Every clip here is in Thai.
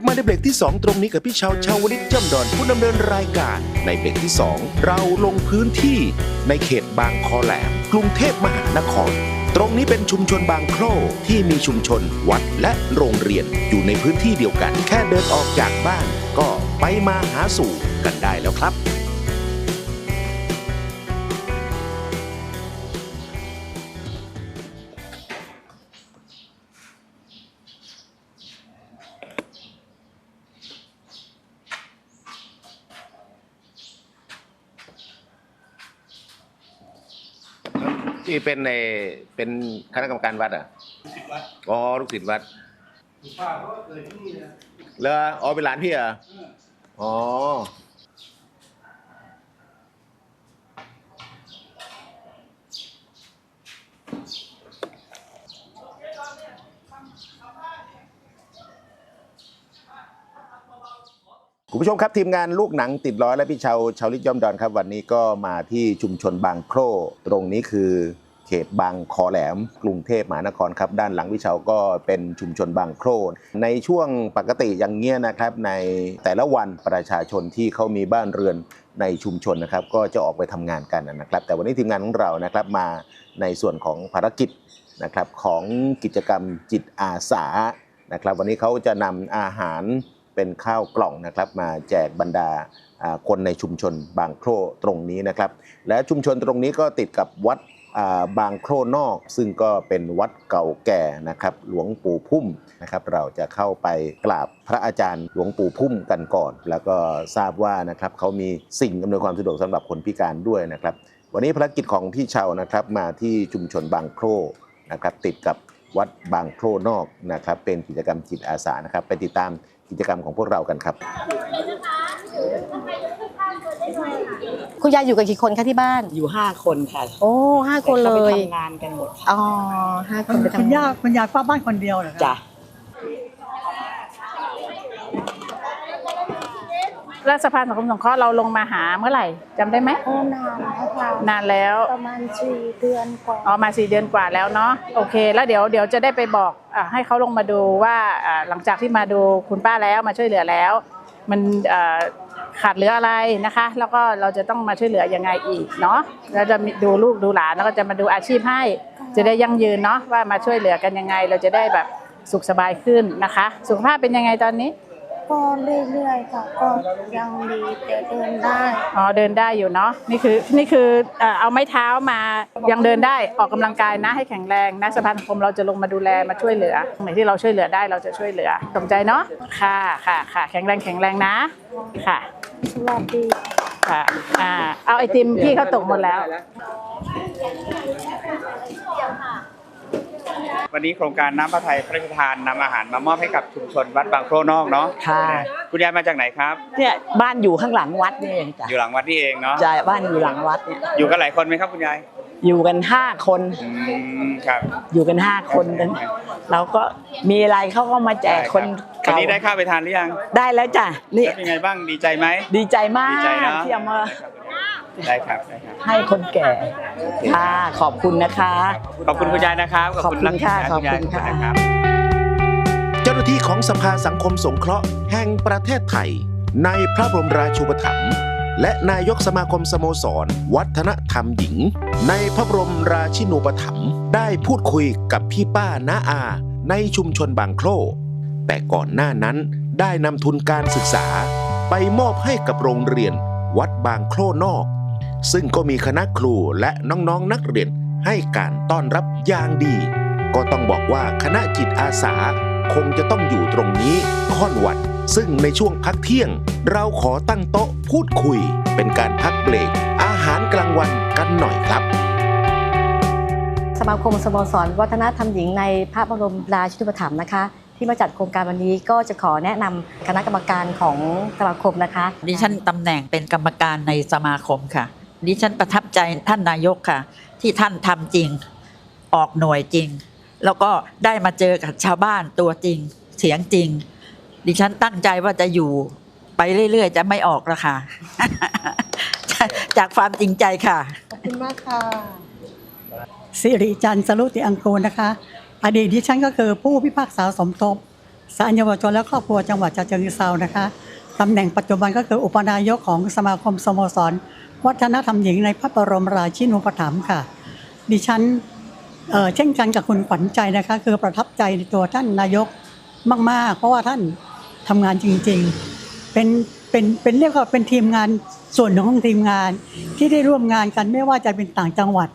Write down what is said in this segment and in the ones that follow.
บมาในเบรกที่ 2 ตรงนี้กับพี่ชาวชาวลิตจำดอนผู้ดำเนินรายการ ในเบรกที่ 2 เราลงพื้นที่ในเขตบางคอแหลม กรุงเทพมหานคร ตรงนี้เป็นชุมชนบางโคร่ที่มีชุมชน วัดและโรงเรียนอยู่ในพื้นที่เดียวกัน แค่เดินออกจากบ้าน ก็ไปมาหาสู่กันได้แล้วครับ ที่เป็นในเป็นคณะกรรมการวัดอะอ๋อลูกศิษย์วัดป้าเขาก็เกิดที่นี่นะ แล้วอ๋อเป็นหลานพี่เหรออ๋อ คุณผู้ชมครับทีมงานลูกหนังติดล้อยและพี่ชาวชาวลิศย่อมดอนครับวันนี้ก็มาที่ชุมชนบางโคร่ตรงนี้คือเขตบางคอแหลม กรุงเทพมหานครครับด้านหลังพี่ชาวก็เป็นชุมชนบางโครในช่วงปกติอย่างเงี้ยนะครับในแต่ละวันประชาชนที่เขามีบ้านเรือนในชุมชนนะครับก็จะออกไปทำงานกันนะครับ แต่วันนี้ทีมงานของเรานะครับมาในส่วนของภารกิจนะครับของกิจกรรมจิตอาสานะครับ วันนี้เขาจะนำอาหาร เป็นข้าวกล่องนะครับ มาแจกบรรดาคนในชุมชนบางโคร่ตรงนี้นะครับ และชุมชนตรงนี้ก็ติดกับวัดบางโคร่นอก ซึ่งก็เป็นวัดเก่าแก่นะครับ หลวงปู่พุ่มนะครับ เราจะเข้าไปกราบพระอาจารย์หลวงปู่พุ่มกันก่อน แล้วก็ทราบว่านะครับเขามีสิ่งอำนวยความสะดวกสำหรับคนพิการด้วยนะครับ วันนี้ภารกิจของพี่เชานะครับมาที่ชุมชนบางโคร่นะครับ ติดกับวัดบางโคร่นอกนะครับ เป็นกิจกรรมจิตอาสานะครับ ไปติดตาม กิจกรรมของพวกเรากันครับ คุณยายอยู่กันกี่คนคะที่บ้าน อยู่ห้าคนค่ะโอ้ห้าคนเลแต่ขาไปย ทำงานกันหมดอ๋อห้าคนไปคุณทำงาย่านคุณยายเฝ้าบ้านคนเดียวเหรอคะ จ้ะ แล้วสะพานสังคมสงเคราะห์เราลงมาหาเมื่อไหร่จำได้ไหมโอ้นานแล้วค่ะนานแล้ว ประมาณสี่เดือนกว่า อ๋อมาสี่เดือนกว่าแล้วเนาะโอเค แล้วเดี๋ยวเดี๋ยวจะได้ไปบอกอาให้เขาลงมาดูว่าอ่าหลังจากที่มาดูคุณป้าแล้วมาช่วยเหลือแล้ว มันอ่าขาดเหลืออะไรนะคะ แล้วก็เราจะต้องมาช่วยเหลือยังไงอีกเนาะเราจะมีดูลูกดูหลานแล้วก็จะมาดูอาชีพให้ จะได้ยั่งยืนเนาะว่ามาช่วยเหลือกันยังไง เราจะได้แบบสุขสบายขึ้นนะคะ สุขภาพเป็นยังไงตอนนี้ ก็เรื่อยๆค่ะก็ยังดีแต่เดินได้อ๋อเดินได้อยู่เนาะนี่คือนี่คือเอ่อเอาไม้เท้ามายังเดินได้ออกกำลังกายนะให้แข็งแรงนะสภาสังคมเราจะลงมาดูแลมาช่วยเหลือตรงไหนที่เราช่วยเหลือได้เราจะช่วยเหลือสนใจเนาะค่ะค่ะค่ะแข็งแรงแข็งแรงนะค่ะสวัสดีค่ะอ่าเอาไอติมพี่เขาตกหมดแล้ววั นนี้โครงการน้ำพระทัยพระราชทานนำอาหารมามอบให้กับชุมชนวัดบางโคร่นอกเนาะค่ะ คุณยายมาจากไหนครับ เนี่ยบ้านอยู่ข้างหลังวัดนี่เองจ้ะอยู่หลังวัดนี่เองเนาะ จ้ะบ้านอยู่หลังวัดเนี่ย อยู่กันหลายคนไหมครับคุณยาย อยู่กันห้าคน อืมครับ อยู่กันห้าคนนั้น เราก็มีอะไรเขาก็มาแจกคนวันเก่านี้ได้ข้าวไปทานหรือยังได้แล้วจ้ะนี่แล้วเป็นไงบ้างดีใจไหมดีใจมาดีกใจเนาะที่เอามา ได้ครับได้ครับ ให้คนแก่ค่ะขอบคุณนะคะ ขอบคุณคุณยายนะครับขอบคุณนักค่ะณยายขอบคุณค่ะนะครับ เจ้าหน้าที่ของสภาสังคมสงเคราะห์แห่งประเทศไทย ในพระบรมราชูปถัมภ์และนายกสมาคมสโมสร วัฒนธรรมหญิง ในพระบรมราชินูปถัมภ์ได้พูดคุยกับพี่ป้าน้าอา ในชุมชนบางโคร่แต่ก่อนหน้านั้นได้นำทุนการศึกษา ไปมอบให้กับโรงเรียน วัดบางโคร่นอก ซึ่งก็มีคณะครูและน้องๆนักเรียนให้การต้อนรับอย่างดี ก็ต้องบอกว่าคณะจิตอาสาคงจะต้องอยู่ตรงนี้ค่อนวัน ซึ่งในช่วงพักเที่ยง เราขอตั้งโต๊ะพูดคุย เป็นการพักเบรกอาหารกลางวันกันหน่อยครับ สมาคมสโมสรวัฒนธรรมหญิงในพระบรมราชูปถัมภ์นะคะ ที่มาจัดโครงการวันนี้ก็จะขอแนะนำคณะกรรมการของสมาคมนะคะ ดิฉันตำแหน่งเป็นกรรมการในสมาคมค่ะ ดิฉันประทับใจท่านนายกค่ะ ที่ท่านทำจริงออกหน่วยจริง แล้วก็ได้มาเจอกับชาวบ้านตัวจริง เสียงจริง ดิฉันตั้งใจว่าจะอยู่ไปเรื่อย ๆ จะไม่ออกแล้วค่ะ จากความจริงใจค่ะ ขอบคุณมากค่ะสิริจันทร์สรุติอังกูลนะคะ อดีตที่ฉันก็คือผู้พิพากษาสมทบสารเยาวชนและครอบครัวจังหวัดฉะเชิงเทรานะคะตำแหน่งปัจจุบันก็คืออุปนายกของสมาคมสโมสร วัฒนธรรมหญิงในพระบรมราชินูปถัมภ์ค่ะ ดิฉันเเช่นกันกับคุณขวัญใจนะคะ คือประทับใจในตัวท่านนายกมาก ๆ เพราะว่าท่านทำงานจริง ๆ เป็นเป็นเป็นเรียกว่าเป็นทีมงานส่วนหนึ่งของทีมงานที่ได้ร่วมงานกันไม่ว่าจะเป็นต่างจังหวัด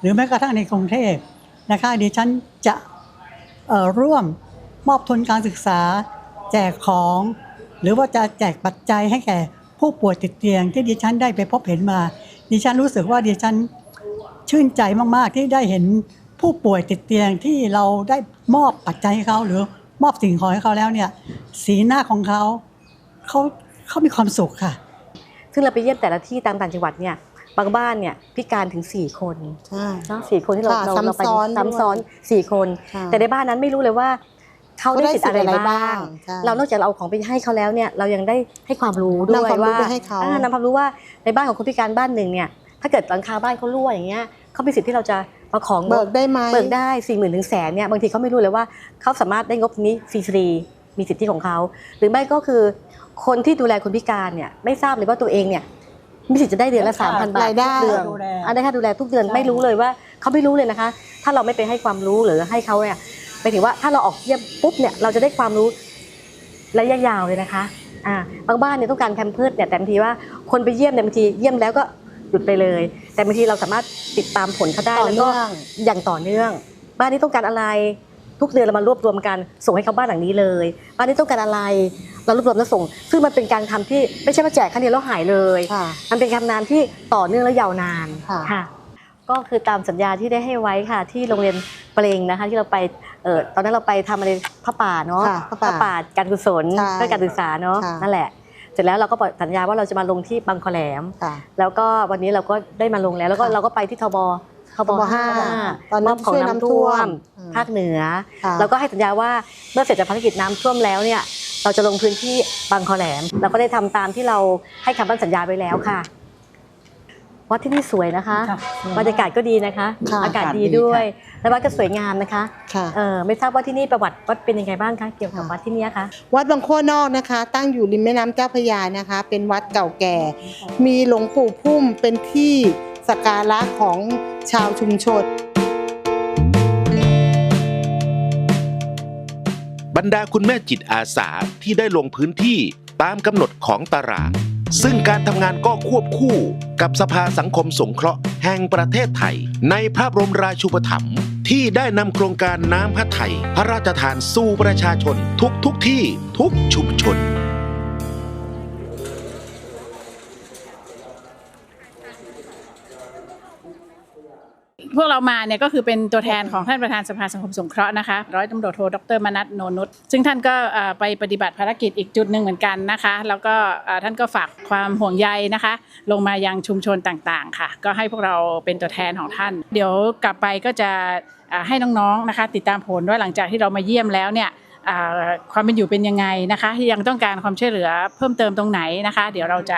หรือแม้กระทั่งในกรุงเทพนะคะดิฉันจะร่วมมอบทุนการศึกษา แจกของ หรือว่าจะแจกปัจจัยให้แก่ ผู้ป่วยติดเตียงที่ดิฉันได้ไปพบเห็นมา ดิฉันรู้สึกว่าดิฉันชื่นใจมากๆ ที่ได้เห็นผู้ป่วยติดเตียงที่เราได้มอบปัจจัยให้เขาหรือมอบสิ่งของให้เขาแล้วเนี่ย สีหน้าของเขาเขาเขามีความสุขค่ะ ซึ่งเราไปเยี่ยมแต่ละที่ตามต่างจังหวัดเนี่ยบางบ้านเนี่ยพิการถึง 4 คนใช่เนาะสี่คนที่เราค่ะเราเราไปซ้ำซ้อนซ้ำซ้อนสี่คน ค่ะ แต่ในบ้านนั้นไม่รู้เลยว่า เขาได้สิทธิ์อะไรบ้างใช่เรานอกจากเราเอาของไปให้เขาแล้วเนี่ยเรายังได้ให้ความรู้ด้วยนำความรู้ว่าไปให้เขาอ่นำความรู้ว่าในบ้านของคนพิการบ้านหนึ่งเนี่ยถ้าเกิดหลังคาบ้านเขารั่วอย่างเงี้ยเขามีสิทธิ์ที่เราจะมาของงเบิกได้ไหมเบิกได้สี่หมื่นถึงแสนเนี่ยบางทีเขาไม่รู้เลยว่าเขาสามารถได้งบนี้ฟรีๆมีสิทธิของเขาหรือไม่ก็คือ คนที่ดูแลคนพิการเนี่ยไม่ทราบเลยว่าตัวเองเนี่ยมีสิทธิ์จะได้เดือนละสามพันบาทรายได้ทุกเดือนดูแลอันได้ค่าดูแลทุกเดือนใช่ไม่รู้เลยว่าเขาไม่รู้เลยนะคะ ถ้าเราไม่ไปให้ความรู้หรือให้เขาเนี่ย ไปถึงว่าถ้าเราออกเยี่ยมปุ๊บเนี่ยเราจะได้ความรู้ระยะยาวเลยนะคะอ่าบางบ้านเนี่ยต้องการแพมเพิร์ดเนี่ยแต่บางทีว่าคนไปเยี่ยมเนี่ยบางทีเยี่ยมแล้วก็หยุดไปเลย แต่บางทีเราสามารถติดตามผลเขาได้ต่อแล้วก็เนื่องอย่างต่อเนื่อง บ้านนี้ต้องการอะไรทุกเดือนเรามารวบรวมกันส่งให้เขาบ้านหลังนี้เลยบ้านนี้ต้องการอะไรเรารวบรวมแล้วส่ง ซึ่งมันเป็นการทำที่ไม่ใช่ว่าแจกครั้งเดียวแล้วหายเลยค่ะมันเป็นการทำงานที่ต่อเนื่องและยาวนานค่ะ ก็คือตามสัญญาที่ได้ให้ไว้ค่ะ ที่โรงเรียนเปลงนะคะ ที่เราไป เออตอนนั้นเราไปทำอะไรพระป่าเนาะค่ะพระป่าการกุศลใช่เพื่อการศึกษาเนาะค่ะ นั่นแหละ เสร็จแล้วเราก็บอกสัญญาว่าเราจะมาลงที่บางคอแหลม ค่ะ แล้วก็วันนี้เราก็ได้มาลงแล้วแล้วก็ค่ะเราก็ไปที่ทบทบทบห้าห้าตอนนั้นมอบของช่วยน้ำน้ำท่ท่ววมมอืม ภาคเหนือ ค่ะ แล้วก็ให้สัญญาว่าเมื่อเสร็จจากภารกิจน้ำท่วมแล้วเนี่ยเราจะลงพื้นที่บางคอแหลมเราก็ได้ทำตามที่เราให้คำมั่นสัญญาไปแล้วค่ะ วัดที่นี่สวยนะคะค่ะบรรยากาศก็ดีนะคะ ค่ะอากาศดีด้วย และวัดก็สวยงามนะคะค่ะ เออไม่ทราบว่าที่นี่ประวัติวัดเป็นยังไงบ้างคะเกี่ยวกับค่ะวัดที่เนี้ยคะ วัดบางขั้วนอกนะคะ ตั้งอยู่ริมแม่น้ำเจ้าพระยานะคะ เป็นวัดเก่าแก่ มีหลวงปู่พุ่มเป็นที่สักการะของชาวชุมชน บรรดาคุณแม่จิตอาสาที่ได้ลงพื้นที่ตามกำหนดของตาราง ซึ่งการทำงานก็ควบคู่กับสภาสังคมสงเคราะห์แห่งประเทศไทย ในพระบรมราชูปถัมภ์ที่ได้นำโครงการน้ำพระไทย พระราชทานสู่ประชาชนทุกทุกที่ทุกชุมชน พวกเรามาเนี่ยก็คือเป็นตัวแทนของท่านประธานสภาสังคมสงเคราะห์นะคะร้อยตำรวจโทดรมนัทโนนุชซึ่งท่านก็ไปปฏิบัติภารกิจอีกจุดหนึ่งเหมือนกันนะคะ แล้วก็ท่านก็ฝากความห่วงใยนะคะ ลงมายังชุมชนต่างๆ ค่ะ ก็ให้พวกเราเป็นตัวแทนของท่าน เดี๋ยวกลับไปก็จะให้น้องๆนะคะ ติดตามผลว่าหลังจากที่เรามาเยี่ยมแล้วเนี่ย ความเป็นอยู่เป็นยังไงนะคะยังต้องการความช่วยเหลือเพิ่มเติมตรงไหนนะคะ เดี๋ยวเราจะ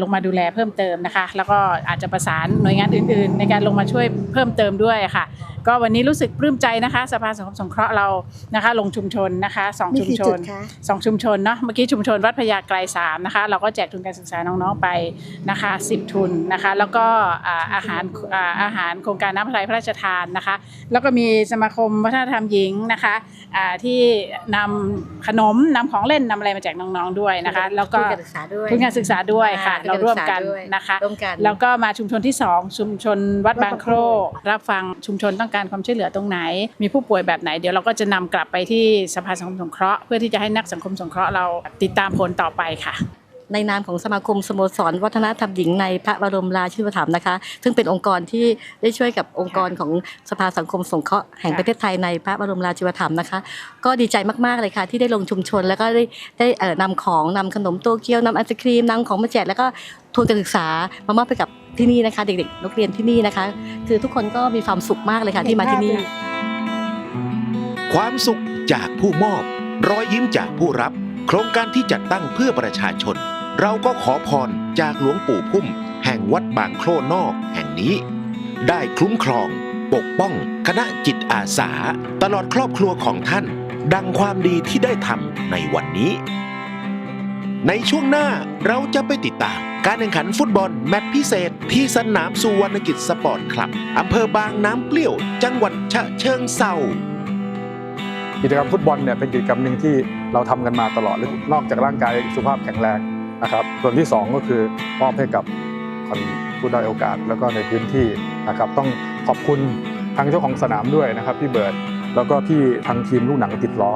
ลงมาดูแลเพิ่มเติมนะคะ แล้วก็อาจจะประสานหน่วยงานอื่น ๆ ในการลงมาช่วยเพิ่มเติมด้วยค่ะ ก็วันนี้รู้สึกปลื้มใจนะคะ สภาสังคมสงเคราะห์เรานะคะ ลงชุมชนนะคะสองมีชุมกี่ชจุนดคะสองชุมชนเนาะเมื่อกี้ชุมชนวัดพญาไกรสามนะคะ เราก็แจกทุนการศึกษาน้องๆไปนะคะ10ทุนนะคะ แล้วก็อ่าอาหารอ่าอาหารโครงการน้ำพระทัยพระราชทานนะคะ แล้วก็มีสมาคมวัฒนธรรมหญิงนะคะอ่าที่นำขนมนำของเล่นนำอะไรมาแจกน้องๆด้วยนะคะ แล้วก็ทุนการศึกษาด้วยทุนการศึกษาด้วยค่ะอ่าเราร่วมกันทุนการศึกษาด้วยนะคะร่วมกันแล้วก็มาชุมชนที่ 2 ชุมชนวัดบางโครกรับฟังชุมชนต้องการความช่วยเหลือตรงไหน มีผู้ป่วยแบบไหนเดี๋ยวเราก็จะนำกลับไปที่สภาสังคมสงเคราะห์เพื่อที่จะให้นักสังคมสงเคราะห์เราติดตามผลต่อไปค่ะในนามของสมาคมสโมสร วัฒนธรรมหญิงในพระบรมราชูปถัมภ์นะคะ ซึ่งเป็นองค์กรที่ได้ช่วยกับองค์กรของสภาสังคมสงเคราะห์แห่งประเทศไทยในพระบรมราชูปถัมภ์นะคะ ก็ดีใจมากๆเลยค่ะ ที่ได้ลงชุมชนแล้วก็ได้ได้นำของนำขนมโตเกียวนำไอศครีมนำของมาแจกแล้วก็ ทุนการศึกษามามอบไปกับที่นี่นะคะ เด็กๆนักเรียนที่นี่นะคะ คือทุกคนก็มีความสุขมากเลยค่ะที่มาที่นี่ ความสุขจากผู้มอบ รอยยิ้มจากผู้รับ โครงการที่จัดตั้งเพื่อประชาชน เราก็ขอพรจากหลวงปู่พุ่ม แห่งวัดบางโครนอกแห่งนี้ ได้คุ้มครอง ปกป้อง คณะจิตอาสา ตลอดครอบครัวของท่าน ดังความดีที่ได้ทำในวันนี้ ในช่วงหน้าเราจะไปติดตาม การแข่งขันฟุตบอลแมตช์พิเศษ ที่สนามสุวรรณกิจสปอร์ตคลับอำเภอบางน้ำเปรี้ยว จังหวัดฉะเชิงเซากิจกรรมฟุตบอลเนี่ยเป็นกิจกรรมหนึ่งที่เราทำกันมาตลอดนอกจากร่างกายสุขภาพแข็งแรงนะครับ ส่วนที่สองก็คือมอบให้กับคนผู้ด้อยโอกาสแล้วก็ในพื้นที่นะครับ ต้องขอบคุณทางเจ้าของสนามด้วยนะครับพี่เบิร์ดแล้วก็พี่ทางทีมลูกหนังติดล้อ